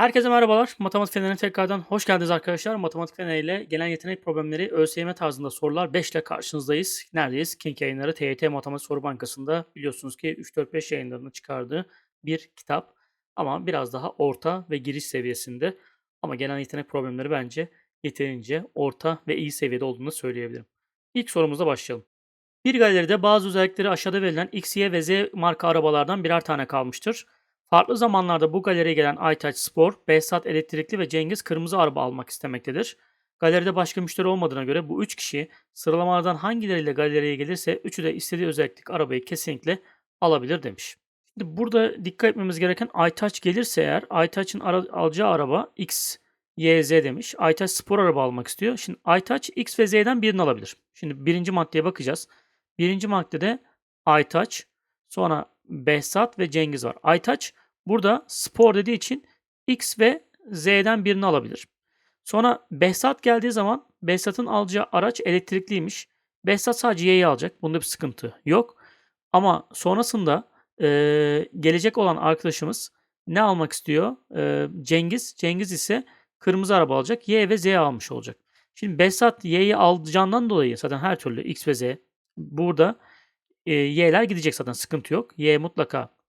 Herkese merhabalar. Matematik Feneri'ne tekrardan hoş geldiniz arkadaşlar. Matematik Feneri ile gelen yetenek problemleri ÖSYM tarzında sorular 5 ile karşınızdayız. Neredeyiz? King yayınları TYT Matematik Soru Bankası'nda biliyorsunuz ki 3-4-5 yayınlarını çıkardığı bir kitap. Ama biraz daha orta ve giriş seviyesinde. Ama gelen yetenek problemleri bence yeterince orta ve iyi seviyede olduğunu söyleyebilirim. İlk sorumuzla başlayalım. Bir galeride bazı özellikleri aşağıda verilen X, Y ve Z marka arabalardan birer tane kalmıştır. Farklı zamanlarda bu galeriye gelen Aytaç Spor, Behzat Elektrikli ve Cengiz kırmızı araba almak istemektedir. Galeride başka müşteri olmadığına göre bu üç kişi sıralamalardan hangileriyle galeriye gelirse üçü de istediği özellik arabayı kesinlikle alabilir demiş. Şimdi burada dikkat etmemiz gereken Aytaç gelirse eğer Aytaç'ın ara- alacağı araba X, Y, Z demiş. Aytaç spor araba almak istiyor. Şimdi Aytaç X ve Z'den birini alabilir. Şimdi birinci maddeye bakacağız. Birinci maddede Aytaç, sonra Behzat ve Cengiz var. Aytaç burada spor dediği için X ve Z'den birini alabilir. Sonra Behzat geldiği zaman Behzat'ın alacağı araç elektrikliymiş. Behzat sadece Y'yi alacak. Bunda bir sıkıntı yok. Ama sonrasında eee, gelecek olan arkadaşımız ne almak istiyor? Eee, Cengiz. Cengiz ise kırmızı araba alacak. Y ve Z almış olacak. Şimdi Behzat Y'yi alacağından dolayı zaten her türlü X ve Z burada e, Y'ler gidecek zaten sıkıntı yok. Y mutlaka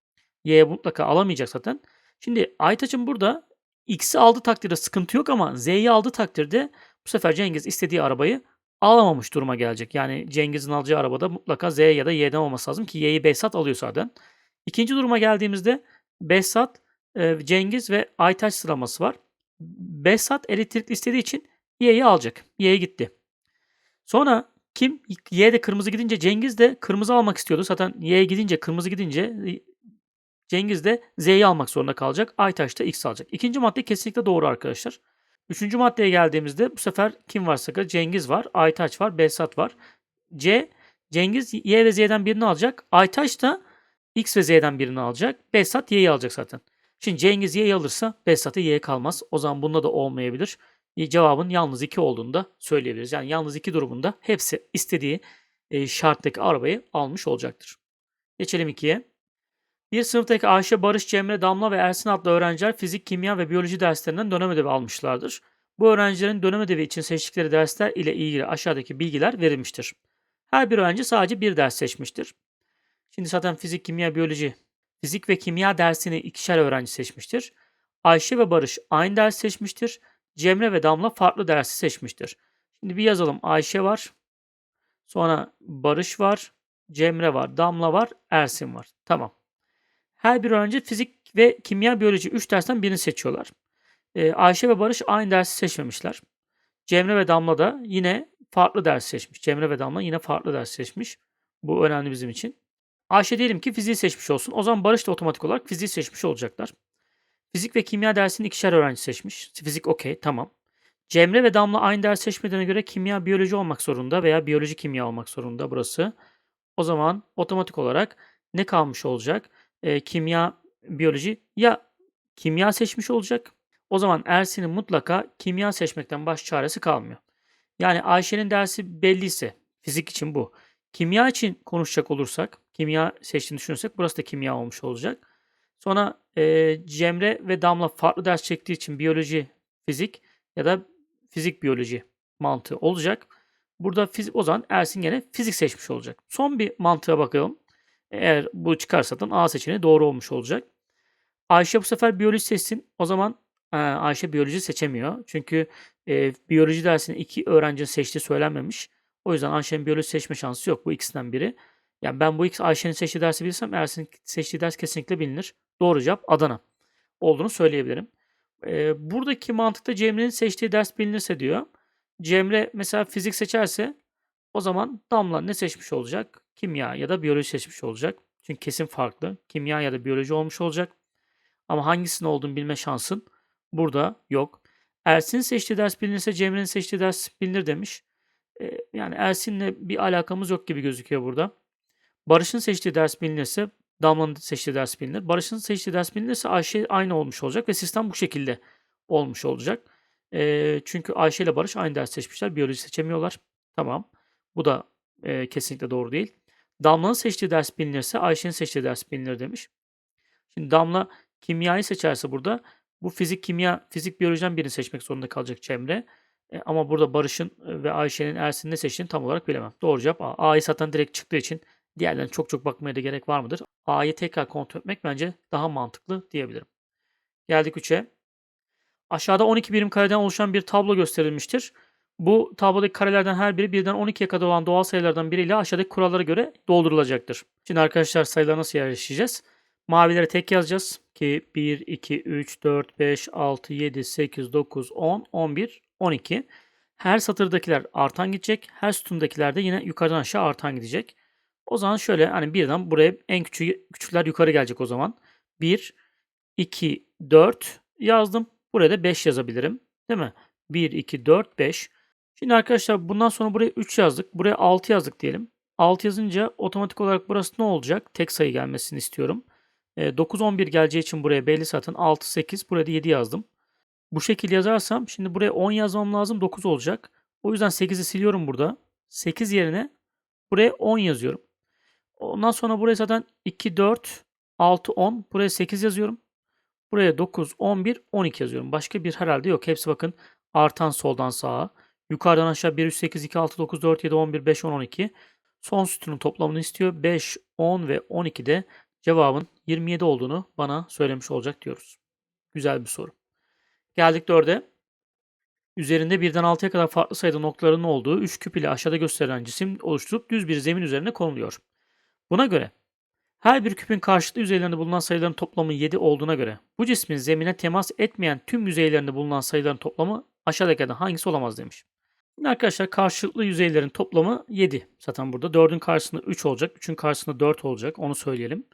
Y mutlaka alamayacak zaten. Şimdi Aytaç'ın burada X'i aldığı takdirde sıkıntı yok ama Z'yi aldığı takdirde bu sefer Cengiz istediği arabayı alamamış duruma gelecek. Yani Cengiz'in alacağı arabada mutlaka Z ya da Y'den olması lazım ki Y'yi Behzat alıyor zaten. İkinci duruma geldiğimizde Behzat, e, Cengiz ve Aytaç sıralaması var. Behzat elektrikli istediği için Y'yi alacak. Y'ye gitti. Sonra kim? Y de kırmızı gidince Cengiz de kırmızı almak istiyordu. Zaten Y'ye gidince kırmızı gidince Cengiz de Z'yi almak zorunda kalacak. Aytaç da X alacak. İkinci madde kesinlikle doğru arkadaşlar. Üçüncü maddeye geldiğimizde bu sefer kim varsa Cengiz var, Aytaç var, Behzat var. C, Cengiz Y ve Z'den birini alacak. Aytaç da X ve Z'den birini alacak. Behzat Y'yi alacak zaten. Şimdi Cengiz Y'yi alırsa Behzat'a Y kalmaz. O zaman bunda da olmayabilir. E, Cevabın yalnız 2 olduğunu da söyleyebiliriz. Yani yalnız 2 durumunda hepsi istediği e, şarttaki arabayı almış olacaktır. Geçelim 2'ye. Bir sınıftaki Ayşe, Barış, Cemre, Damla ve Ersin adlı öğrenciler fizik, kimya ve biyoloji derslerinden dönem ödevi almışlardır. Bu öğrencilerin dönem ödevi için seçtikleri dersler ile ilgili aşağıdaki bilgiler verilmiştir. Her bir öğrenci sadece bir ders seçmiştir. Şimdi zaten fizik, kimya, biyoloji, fizik ve kimya dersini ikişer öğrenci seçmiştir. Ayşe ve Barış aynı ders seçmiştir. Cemre ve Damla farklı dersi seçmiştir. Şimdi bir yazalım. Ayşe var. Sonra Barış var. Cemre var. Damla var. Ersin var. Tamam. Her bir öğrenci fizik ve kimya, biyoloji 3 dersten birini seçiyorlar. Ee, Ayşe ve Barış aynı dersi seçmemişler. Cemre ve Damla da yine farklı ders seçmiş. Cemre ve Damla yine farklı ders seçmiş. Bu önemli bizim için. Ayşe diyelim ki fiziği seçmiş olsun. O zaman Barış da otomatik olarak fiziği seçmiş olacaklar. Fizik ve kimya dersini ikişer öğrenci seçmiş. Fizik okey tamam. Cemre ve Damla aynı ders seçmediğine göre kimya biyoloji olmak zorunda veya biyoloji kimya olmak zorunda burası. O zaman otomatik olarak ne kalmış olacak? Ee, kimya biyoloji ya kimya seçmiş olacak. O zaman Ersin'in mutlaka kimya seçmekten baş çaresi kalmıyor. Yani Ayşe'nin dersi belliyse fizik için bu. Kimya için konuşacak olursak, kimya seçtiğini düşünürsek burası da kimya olmuş olacak. Sonra e, Cemre ve Damla farklı ders çektiği için biyoloji, fizik ya da fizik biyoloji mantığı olacak. Burada fizik, o zaman Ersin gene fizik seçmiş olacak. Son bir mantığa bakalım. Eğer bu çıkarsa da A seçeneği doğru olmuş olacak. Ayşe bu sefer biyoloji seçsin. O zaman e, Ayşe biyoloji seçemiyor. Çünkü e, biyoloji dersini iki öğrencinin seçtiği söylenmemiş. O yüzden Ayşe'nin biyoloji seçme şansı yok. Bu ikisinden biri. Yani ben bu ikisi Ayşe'nin seçtiği dersi bilirsem Ersin'in seçtiği ders kesinlikle bilinir. Doğru cevap Adana olduğunu söyleyebilirim. Ee, buradaki mantıkta Cemre'nin seçtiği ders bilinirse diyor. Cemre mesela fizik seçerse o zaman Damla ne seçmiş olacak? Kimya ya da biyoloji seçmiş olacak. Çünkü kesin farklı. Kimya ya da biyoloji olmuş olacak. Ama hangisinin olduğunu bilme şansın burada yok. Ersin'in seçtiği ders bilinirse Cemre'nin seçtiği ders bilinir demiş. Ee, yani Ersin'le bir alakamız yok gibi gözüküyor burada. Barış'ın seçtiği ders bilinirse Damla'nın seçtiği ders bilinir. Barış'ın seçtiği ders bilinirse Ayşe aynı olmuş olacak ve sistem bu şekilde olmuş olacak. Ee, çünkü Ayşe ile Barış aynı ders seçmişler. Biyoloji seçemiyorlar. Tamam. Bu da e, kesinlikle doğru değil. Damla'nın seçtiği ders bilinirse Ayşe'nin seçtiği ders bilinir demiş. Şimdi Damla kimyayı seçerse burada Bu fizik, kimya, fizik, biyolojiden birini seçmek zorunda kalacak Cemre. E, ama burada Barış'ın ve Ayşe'nin Ersin'in ne seçtiğini tam olarak bilemem. Doğru cevap A. A'yı zaten direkt çıktığı için diğerlerine çok çok bakmaya da gerek var mıdır? A'yı tekrar kontrol etmek bence daha mantıklı diyebilirim. Geldik 3'e. Aşağıda 12 birim kareden oluşan bir tablo gösterilmiştir. Bu tablodaki karelerden her biri birden 12'ye kadar olan doğal sayılardan biriyle aşağıdaki kurallara göre doldurulacaktır. Şimdi arkadaşlar sayıları nasıl yerleştireceğiz? Mavilere tek yazacağız ki 1, 2, 3, 4, 5, 6, 7, 8, 9, 10, 11, 12. Her satırdakiler artan gidecek. Her sütundakiler de yine yukarıdan aşağı artan gidecek. O zaman şöyle hani birden buraya en küçük küçükler yukarı gelecek o zaman. 1, 2, 4 yazdım. Buraya da 5 yazabilirim. Değil mi? 1, 2, 4, 5. Şimdi arkadaşlar bundan sonra buraya 3 yazdık. Buraya 6 yazdık diyelim. 6 yazınca otomatik olarak burası ne olacak? Tek sayı gelmesini istiyorum. E, 9, 11 geleceği için buraya belli zaten. 6, 8. Buraya da 7 yazdım. Bu şekilde yazarsam şimdi buraya 10 yazmam lazım. 9 olacak. O yüzden 8'i siliyorum burada. 8 yerine buraya 10 yazıyorum. Ondan sonra buraya zaten 2, 4, 6, 10. Buraya 8 yazıyorum. Buraya 9, 11, 12 yazıyorum. Başka bir herhalde yok. Hepsi bakın artan soldan sağa. Yukarıdan aşağı 1, 3, 8, 2, 6, 9, 4, 7, 11, 5, 10, 12. Son sütunun toplamını istiyor. 5, 10 ve 12 de cevabın 27 olduğunu bana söylemiş olacak diyoruz. Güzel bir soru. Geldik 4'e. Üzerinde birden 6'ya kadar farklı sayıda noktaların olduğu 3 küp ile aşağıda gösterilen cisim oluşturup düz bir zemin üzerine konuluyor. Buna göre her bir küpün karşılıklı yüzeylerinde bulunan sayıların toplamı 7 olduğuna göre bu cismin zemine temas etmeyen tüm yüzeylerinde bulunan sayıların toplamı aşağıdakilerden hangisi olamaz demiş. Şimdi arkadaşlar karşılıklı yüzeylerin toplamı 7. Zaten burada 4'ün karşısında 3 olacak. 3'ün karşısında 4 olacak. Onu söyleyelim.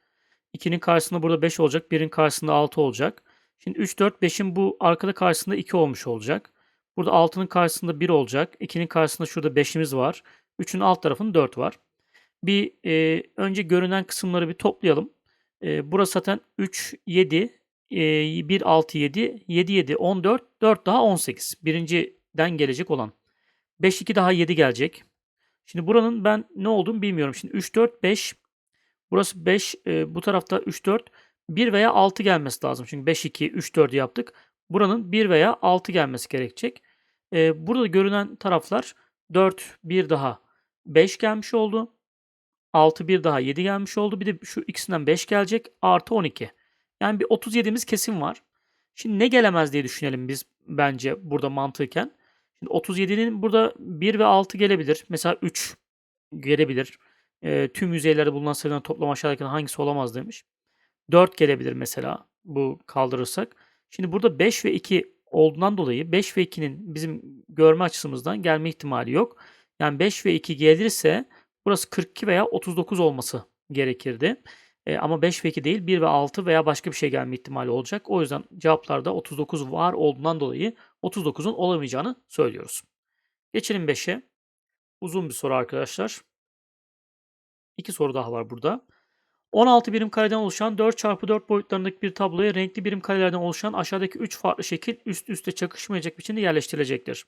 2'nin karşısında burada 5 olacak. 1'in karşısında 6 olacak. Şimdi 3, 4, 5'in bu arkada karşısında 2 olmuş olacak. Burada 6'nın karşısında 1 olacak. 2'nin karşısında şurada 5'imiz var. 3'ün alt tarafında 4 var. Bir e, önce görünen kısımları bir toplayalım. E, burası zaten 3, 7, e, 1, 6, 7, 7, 7, 14, 4 daha 18. Birinciden gelecek olan. 5, 2 daha 7 gelecek. Şimdi buranın ben ne olduğunu bilmiyorum. Şimdi 3, 4, 5. Burası 5. E, bu tarafta 3, 4. 1 veya 6 gelmesi lazım. Çünkü 5, 2, 3, 4 yaptık. Buranın 1 veya 6 gelmesi gerekecek. E, burada görünen taraflar 4, 1 daha 5 gelmiş oldu. 6, 1 daha 7 gelmiş oldu. Bir de şu ikisinden 5 gelecek. Artı 12. Yani bir 37'miz kesin var. Şimdi ne gelemez diye düşünelim biz bence burada mantıken. Şimdi 37'nin burada 1 ve 6 gelebilir. Mesela 3 gelebilir. E, tüm yüzeylerde bulunan sayıların toplam aşağıdakinden hangisi olamaz demiş. 4 gelebilir mesela bu kaldırırsak. Şimdi burada 5 ve 2 olduğundan dolayı 5 ve 2'nin bizim görme açısımızdan gelme ihtimali yok. Yani 5 ve 2 gelirse burası 42 veya 39 olması gerekirdi. E, ama 5 ve 2 değil 1 ve 6 veya başka bir şey gelme ihtimali olacak. O yüzden cevaplarda 39 var olduğundan dolayı 39'un olamayacağını söylüyoruz. Geçelim 5'e. Uzun bir soru arkadaşlar. İki soru daha var burada. 16 birim kareden oluşan 4x4 boyutlarındaki bir tabloya renkli birim karelerden oluşan aşağıdaki 3 farklı şekil üst üste çakışmayacak biçimde yerleştirilecektir.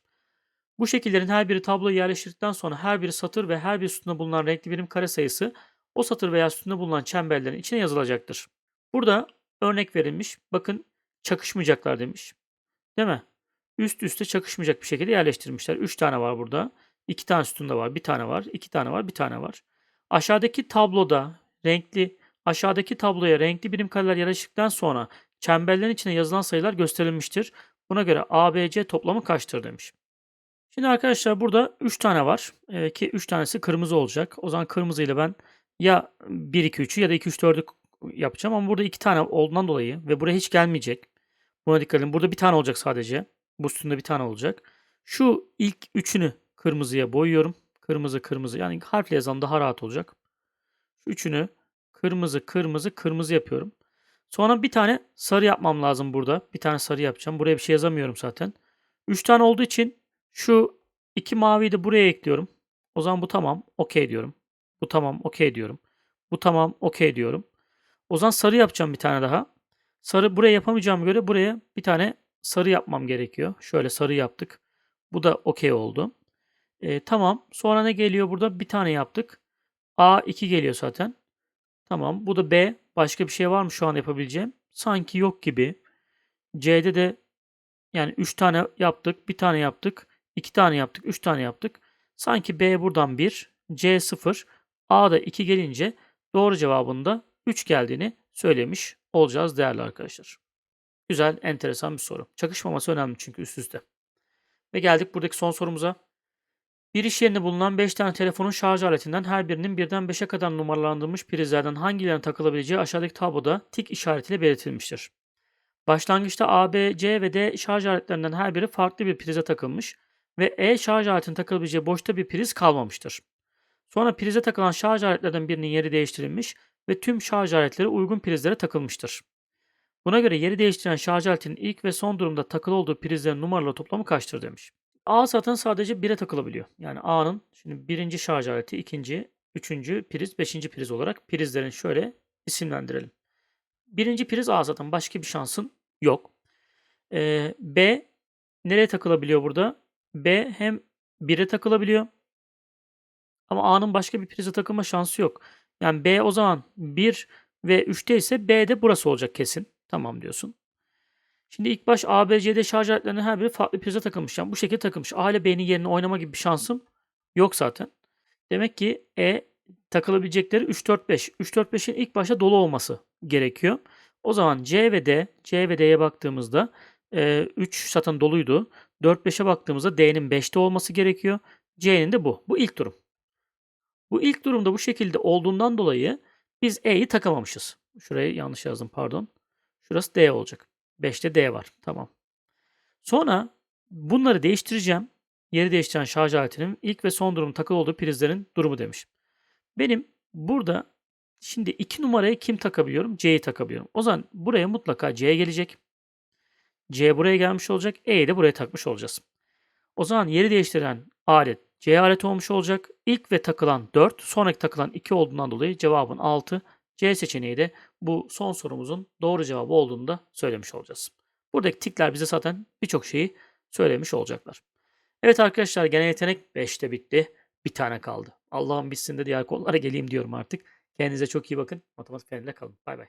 Bu şekillerin her biri tabloya yerleştirdikten sonra her bir satır ve her bir sütunda bulunan renkli birim kare sayısı o satır veya sütunda bulunan çemberlerin içine yazılacaktır. Burada örnek verilmiş. Bakın çakışmayacaklar demiş. Değil mi? Üst üste çakışmayacak bir şekilde yerleştirmişler. 3 tane var burada. 2 tane sütunda var. Bir tane var. 2 tane var. Bir tane var. Aşağıdaki tabloda renkli aşağıdaki tabloya renkli birim kareler yerleştikten sonra çemberlerin içine yazılan sayılar gösterilmiştir. Buna göre ABC toplamı kaçtır demiş. Şimdi arkadaşlar burada 3 tane var. Ee, ki 3 tanesi kırmızı olacak. O zaman kırmızı ile ben ya 1 2 3'ü ya da 2 3 4'ü yapacağım ama burada 2 tane olduğundan dolayı ve buraya hiç gelmeyecek. Buna dikkat edin. Burada bir tane olacak sadece. Bu üstünde bir tane olacak. Şu ilk üçünü kırmızıya boyuyorum. Kırmızı kırmızı yani harfle yazan daha rahat olacak. Şu üçünü kırmızı kırmızı kırmızı yapıyorum. Sonra bir tane sarı yapmam lazım burada. Bir tane sarı yapacağım. Buraya bir şey yazamıyorum zaten. 3 tane olduğu için şu iki maviyi de buraya ekliyorum. O zaman bu tamam. Okey diyorum. Bu tamam. Okey diyorum. Bu tamam. Okey diyorum. O zaman sarı yapacağım bir tane daha. Sarı buraya yapamayacağım göre buraya bir tane sarı yapmam gerekiyor. Şöyle sarı yaptık. Bu da okey oldu. E, tamam. Sonra ne geliyor burada? Bir tane yaptık. A 2 geliyor zaten. Tamam. Bu da B. Başka bir şey var mı şu an yapabileceğim? Sanki yok gibi. C'de de yani 3 tane yaptık, 1 tane yaptık, 2 tane yaptık, 3 tane yaptık. Sanki B buradan 1, C 0, A da 2 gelince doğru cevabında 3 geldiğini söylemiş olacağız değerli arkadaşlar. Güzel, enteresan bir soru. Çakışmaması önemli çünkü üst üste. Ve geldik buradaki son sorumuza. Bir iş yerinde bulunan 5 tane telefonun şarj aletinden her birinin birden 5'e kadar numaralandırılmış prizlerden hangilerine takılabileceği aşağıdaki tabloda tik işaretiyle belirtilmiştir. Başlangıçta A, B, C ve D şarj aletlerinden her biri farklı bir prize takılmış ve E şarj aletinin takılabileceği boşta bir priz kalmamıştır. Sonra prize takılan şarj aletlerden birinin yeri değiştirilmiş ve tüm şarj aletleri uygun prizlere takılmıştır. Buna göre yeri değiştiren şarj aletinin ilk ve son durumda takılı olduğu prizlerin numaralı toplamı kaçtır demiş. A zaten sadece 1'e takılabiliyor. Yani A'nın şimdi birinci şarj aleti, ikinci, üçüncü priz, beşinci priz olarak prizlerin şöyle isimlendirelim. Birinci priz A zaten başka bir şansın yok. Ee, B nereye takılabiliyor burada? B hem 1'e takılabiliyor ama A'nın başka bir prize takılma şansı yok. Yani B o zaman 1 ve 3'te ise B burası olacak kesin. Tamam diyorsun. Şimdi ilk baş A, B, C'de şarj aletlerinin her biri farklı prize takılmış. Yani bu şekilde takılmış. A ile B'nin yerine oynama gibi bir şansım yok zaten. Demek ki E takılabilecekleri 3, 4, 5. 3, 4, 5'in ilk başta dolu olması gerekiyor. O zaman C ve D, C ve D'ye baktığımızda e, 3 zaten doluydu. 4, 5'e baktığımızda D'nin 5'te olması gerekiyor. C'nin de bu. Bu ilk durum. Bu ilk durumda bu şekilde olduğundan dolayı biz E'yi takamamışız. Şurayı yanlış yazdım pardon. Şurası D olacak. 5'te D var. Tamam. Sonra bunları değiştireceğim. Yeri değiştiren şarj aletinin ilk ve son durum takılı olduğu prizlerin durumu demiş. Benim burada şimdi 2 numaraya kim takabiliyorum? C'yi takabiliyorum. O zaman buraya mutlaka C gelecek. C buraya gelmiş olacak. E'yi de buraya takmış olacağız. O zaman yeri değiştiren alet C aleti olmuş olacak. İlk ve takılan 4, sonraki takılan 2 olduğundan dolayı cevabın 6. C seçeneği de bu son sorumuzun doğru cevabı olduğunu da söylemiş olacağız. Buradaki tikler bize zaten birçok şeyi söylemiş olacaklar. Evet arkadaşlar genel yetenek 5'te bitti. Bir tane kaldı. Allah'ım bitsin de diğer konulara geleyim diyorum artık. Kendinize çok iyi bakın. Matematik feninde kalın. Bay bay.